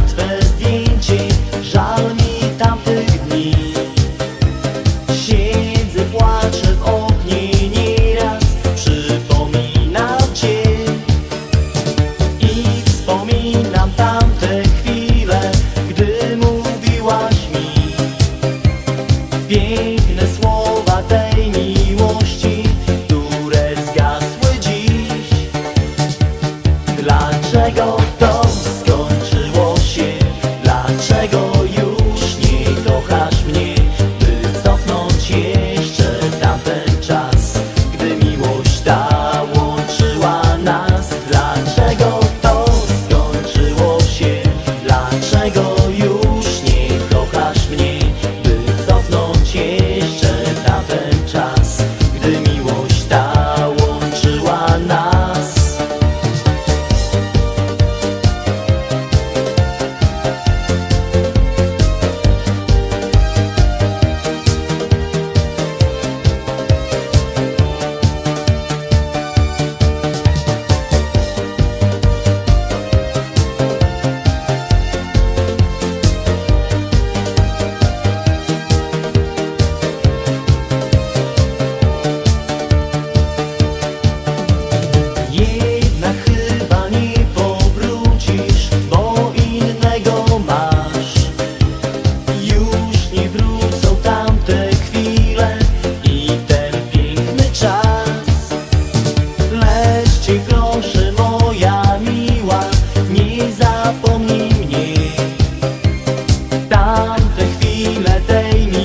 twe zdjęcie Żal mi tamtych dni. Siedzę, płaczę w oknie nieraz Przypominam cię. I wspominam tamte chwile Gdy mówiłaś mi Piękne słowa tej mi Tamte chwile tej